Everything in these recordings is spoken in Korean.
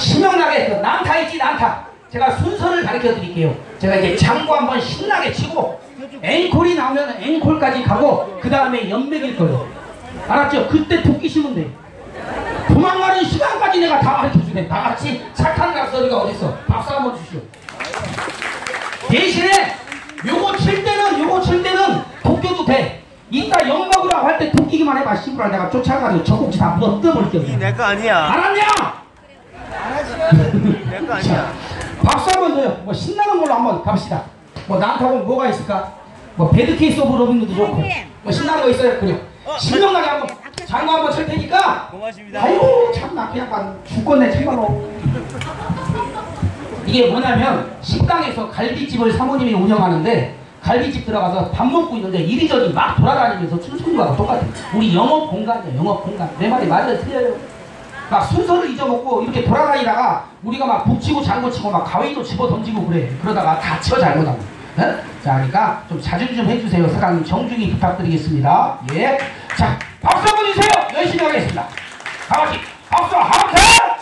신명나게 그 난타 있지 난타 제가 순서를 가르쳐 드릴게요. 제가 이제 장구 한번 신나게 치고 앵콜이 나오면 앵콜까지 가고 그 다음에 연맥일 거예요. 알았죠? 그때 토끼 시면 돼. 도망가는 시간까지 내가 다 가르쳐 주네. 다 같이 착한 각설이가 어딨어? 박수 한번 주시오. 대신에 요거 칠 때는 요거 칠 때는 도껴도 돼. 이따 영먹으로 할 때 도끼기만 해봐 씨부라. 내가 쫓아가지고 젖꼭지 다 묻어 뜯어버릴게 내거 아니야. 알았냐? 내거 아니야. 박수 한번 줘요. 뭐 신나는 걸로 한번 갑시다. 뭐 나한테 뭐가 있을까? 뭐 배드 케이스 오브 로빈도 좋고 뭐 신나는 거 있어요. 그래. 신명나게 한번 장구 한번 칠 테니까. 고맙습니다. 아이고 참나 그냥 막 죽겠네 참말로. 이게 뭐냐면 식당에서 갈비집을 사모님이 운영하는데 갈비집 들어가서 밥 먹고 있는데 이리저리 막 돌아다니면서 춤추는 거하고 똑같아. 우리 영업 공간이야 영업 공간. 내 말이 맞아요 틀려요. 막 순서를 잊어먹고 이렇게 돌아다니다가 우리가 막 북치고 장구치고 막 가위도 집어 던지고 그래. 그러다가 다쳐 잘못하고. 네? 자, 그러니까 좀 자중 좀 해주세요. 사장님 정중히 부탁드리겠습니다. 예. 자, 박수 한번 주세요. 열심히 하겠습니다. 다 같이 박수 함께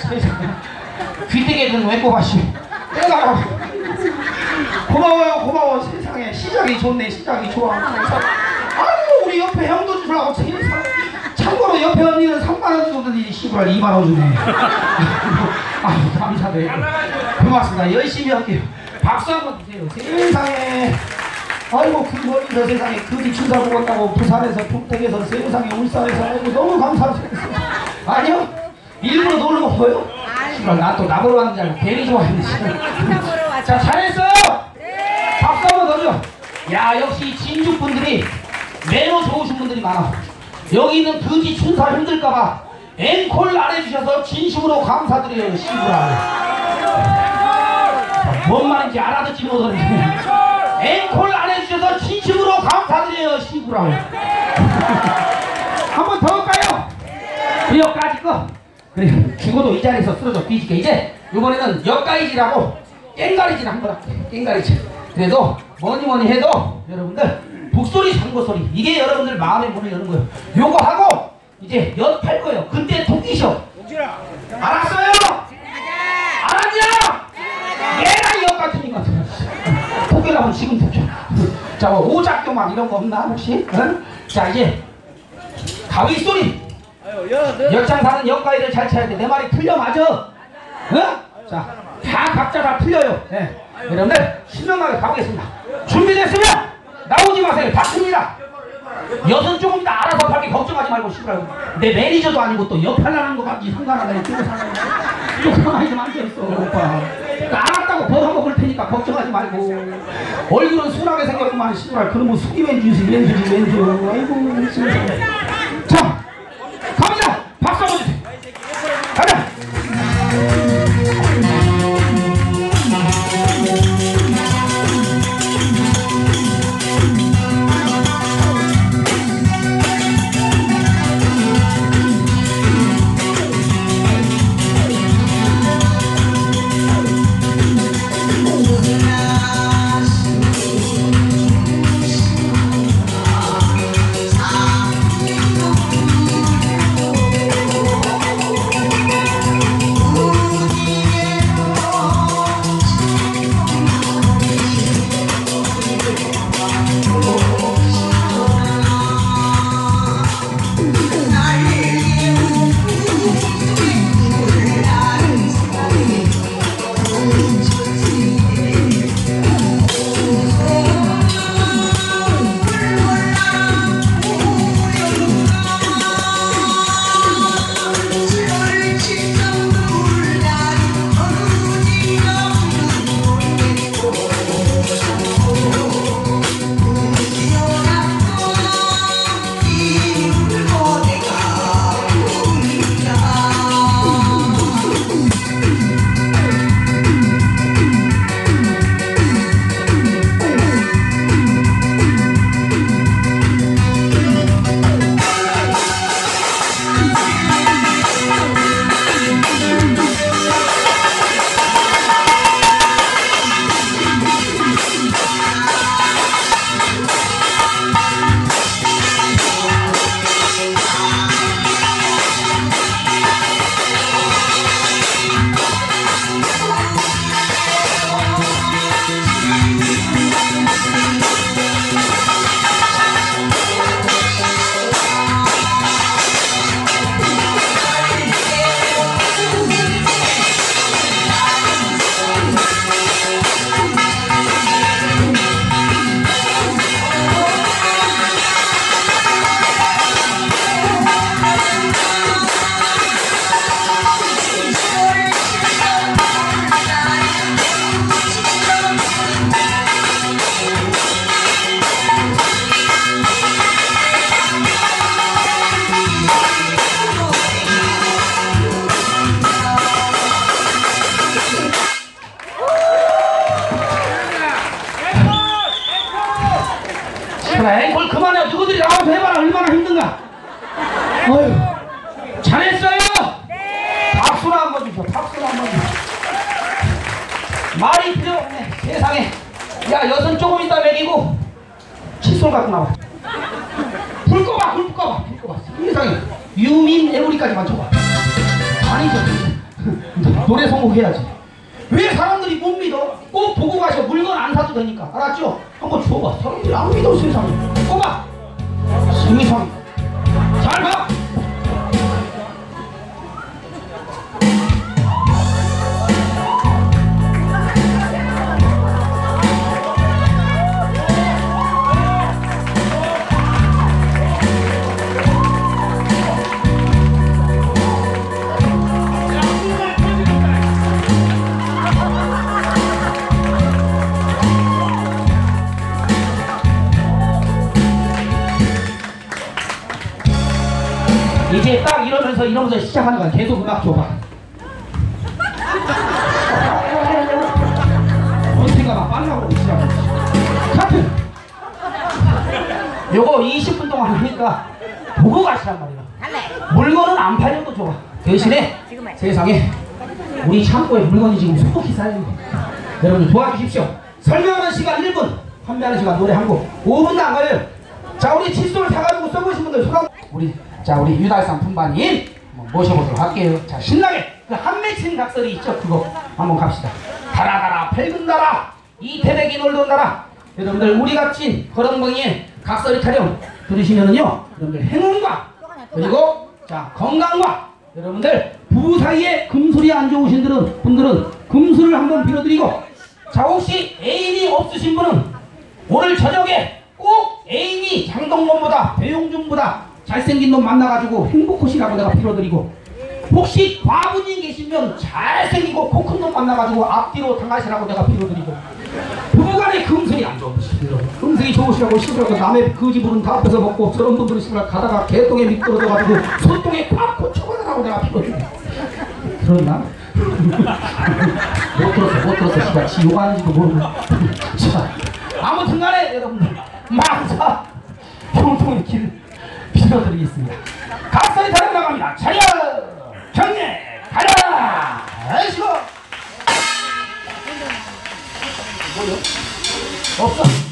귀때개는 왜 꼽았시? 빼가라고. 고마워요, 고마워. 세상에. 시작이 좋네, 시작이 좋아. 아이고, 우리 옆에 형도 주라고 세상. 참고로 옆에 언니는 3만원 주더니 씨발 2만원 주네. 아유, 감사해요. 고맙습니다. 열심히 할게요. 박수 한번 주세요. 세상에. 아이고 그 멀리 저 세상에 그리 주사 먹었다고 부산에서 평택에서 세상에 울산에서 아이고 너무 감사합니다 아니요 일부러 놀러 온 거요? 씨발 나또 나보러 왔는 줄 알고 괜히 좋아했네 씨발. 자 잘했어요! 박수 한번 더 줘. 야 역시 진주 분들이 매너 좋으신 분들이 많아. 여기 있는 거지 춘사 힘들까봐 앵콜 안 해주셔서 진심으로 감사드려요 시구라. 뭔 말인지 알아듣지 못하네. 앵콜 안 해주셔서 진심으로 감사드려요 시구라. 한 번 더 할까요? 여기까지 거 그래 죽어도 이 자리에서 쓰러져 뒤지게. 이제 이번에는 역가이지라고 깽가리질 한번 할게요 깽가리질 그래도 뭐니 뭐니 해도 여러분들 북소리 상고소리. 이게 여러분들 마음의 문을 여는 거예요. 요거 하고 이제 연 팔 거예요. 그때 토끼쇼. 알았어요? 알았냐? 얘가 역 같은 것 토끼라면 지금 좋죠. 자 뭐 오작교만 이런 거 없나 혹시? 응? 자 이제 가위 소리 역장 사는 역가위를 잘 쳐야 돼. 내 말이 틀려 맞아. 응? 자, 다 각자 다 틀려요. 네. 여러분들 신명하게 가보겠습니다. 준비됐으면 나오지 마세요. 다 큽니다. 여섯 조금 이따 알아서 팔게 걱정하지 말고 싶어요. 내 매니저도 아니고 또 역할라는 거 같지 상관하네. 좀 가만히 좀 앉아있어 오빠. 나 알았다고 벌어 먹을 테니까 걱정하지 말고. 얼굴은 순하게 생겼구만 씨발. 그러면 숙이 왼주지 왼주지 왼주. 아이고 세상에. 자. 갑니다. 박수 한번 주세요. 가 박수나 한번 주세요 박수나 한번 주세요 말이 필요 없네. 세상에. 야 여선 조금 이따 먹이고 칫솔 갖고 나와. 불 꺼봐 불 꺼봐. 불 꺼봐. 세상에. 유민 애우리까지만 줘봐. 아니죠 노래 선곡해야지. 왜 사람들이 못 믿어? 꼭 보고 가셔 물건 안 사도 되니까. 알았죠? 한번 줘봐. 사람들이 안 믿어 세상에. 꺼봐. 세상 시작하는 거야. 계속 음악 줘봐. 언젠가 막 빨라고 시작. 카트. 요거 20분 동안 하니까 보고 가시란 말이야. 물건은 안 팔려도 좋아. 대신에. 세상에 우리 창고에 물건이 지금 수북히 쌓여있는 여러분 도와주십시오. 설명하는 시간 1분, 판매하는 시간 노래 한 곡 5분도 안 걸려요. 자 우리 칫솔 사가지고 써보신 분들 소감 우리 자 우리 유달산 한번 모셔보도록 할게요. 자 신나게. 그 한맺힌 각설이 있죠? 그거. 한번 갑시다. 달아달아 밝은 나라 이태백이 놀던 나라 여러분들 우리 값진 거렁벙이의 각설이 타령 들으시면은요 여러분들 행운과 그리고 자 건강과 여러분들 부부 사이에 금술이 안 좋으신 분들은 금술을 한번 빌어드리고 자 혹시 애인이 없으신 분은 오늘 저녁에 꼭 애인이 장동건보다 배용준보다 잘생긴 놈 만나가지고 행복하시라고 내가 빌어드리고. 혹시 과부님 계시면 잘생기고 코 큰 놈 만나가지고 앞뒤로 당하시라고 내가 빌어드리고. 부부간에 금슬이 안 좋으시고요 금슬이 좋으시라고 시부라고 남의 그 집으로는 다 뺏어 먹고 저런 분들은 시부라 가다가 개똥에 미끄러져가지고 손똥에 꽉 꽂혀가라고 내가 빌어드리고. 그렇나? 못 들었어 못 들었어 씨발 지 욕하는지도 모르고. 자 아무튼간에 여러분들 망사 평통의 길 빌어드리겠습니다. 각설이 타령 나갑니다. 차려 경례 가라! 아이시고! 뭐요? 없어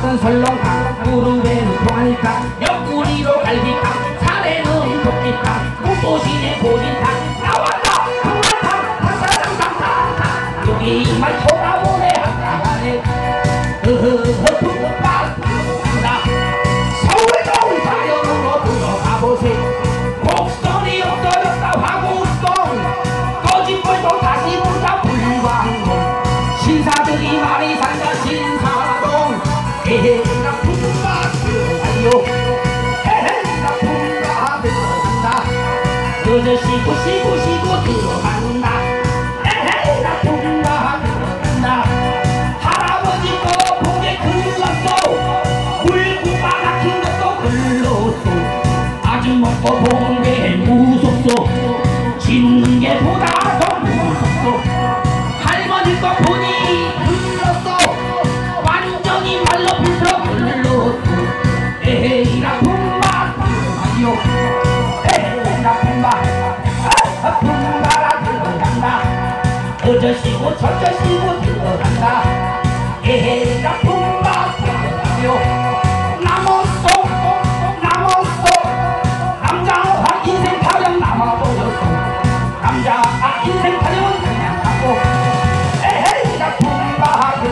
따끈따끈 설렁탕 무릎에는 통알탕 옆구리로 갈비탕 살에는 도끼탕 목도시에 고진탕 나왔다 통알탕 탕탕탕탕탕 여기 말 돌아보네 한가하네 어허허 짓는 게 보다 더 무섭소 할머니 거 보니 어저씨고 저저씨고 들어간다. 에헤이라 품바 들어가요. 남았어 남았어 남자와 인생 타령 남아버렸어 남자 아 인생 타령은 그냥 가고 에헤이가 품바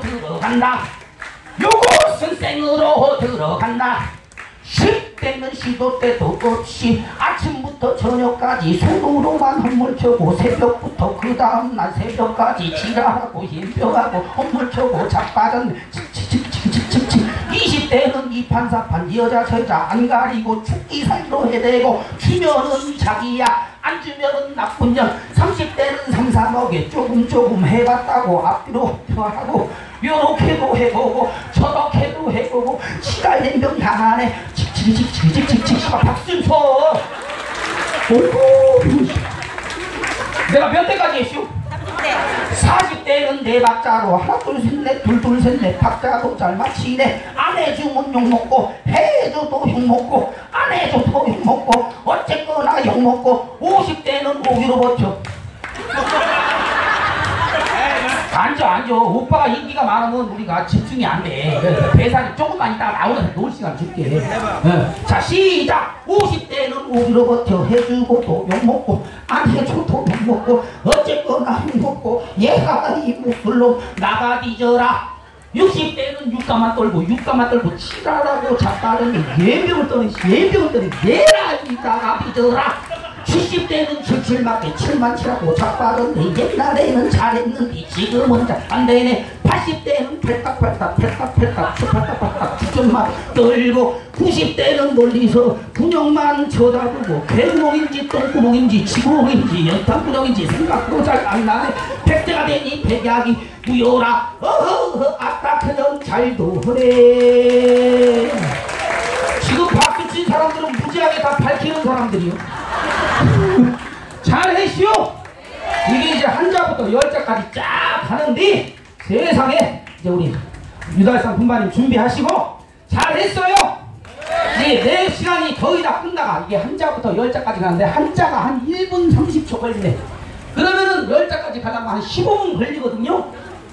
들어간다 것은 생으로 들어간다. 쉴 때는 시도 때도 없이 아침부터 저녁까지 손으로만 헛물 켜고 새벽부터 그 다음날 새벽까지 지랄하고 힘병하고 헛물 켜고 자빠졌네 칙칙칙칙칙칙. 20대는 이판사판 여자 여자 안 가리고 축기 살로 해대고 주면은 자기야 안 주면은 나쁜 년. 30대는 삼삼하게 조금 조금 해봤다고 앞뒤로 하고 요렇게도 해보고 저렇게도 해보고 시갈냉병 당하네. 칙칙칙칙칙칙칙 박수 쳐 오구 내가 몇 대까지 했슈? 네. 40대는 네 박자로 하나 둘셋넷 둘 둘 셋 넷 박자도 잘 맞히네. 안 해주면 욕먹고 해줘도 욕먹고 안 해줘도 욕먹고 어쨌거나 욕먹고 50대는 오기로 버텨 앉아 앉아. 오빠가 인기가 많으면 우리가 집중이 안돼. 배산이 조금만 있다가 나오면 놀 시간 줄게. 어. 자 시작. 50대는 오기로 버텨 해주고도 욕먹고 안 해줘도 욕먹고 어쨌거나 욕먹고 얘가 이 목줄로 나가 뒤져라. 60대는 육가만 떨고 육가만 떨고 치라라고 작가는 예병을 떠는 예병을 떠는 내라 이다가 삐져라 70대는 칠칠맞게 칠만 치라고 작가는데 옛날에는 잘했는데 지금은 잘 안 되네. 80대는 팔딱팔딱 팔딱팔딱 팔딱팔딱 주점만 떨고 90대는 멀리서 분영만 쳐다보고 뱃구멍인지 똥구멍인지 지구멍인지 연탄구멍인지 생각도 잘 안 나네. 백대가 되니 백약이 무효라. 어허허 아따 그년 잘도 하네. 지금 박수 친 사람들은 무지하게 다 밝히는 사람들이요 잘했시오. 이게 이제 한자부터 열자까지 쫙 가는데 세상에 이제 우리 유달산 분반님 준비하시고 잘했어요. 이제 내 시간이 거의 다 끝나가. 이게 한자부터 열자까지 가는데 한자가 한 1분 30초 걸리네. 그러면은 열자까지 가려면 한 15분 걸리거든요.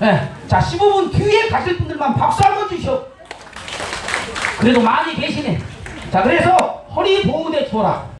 예. 자 15분 뒤에 가실 분들만 박수 한번 주시오. 그래도 많이 계시네. 자 그래서 허리 보호대 줘라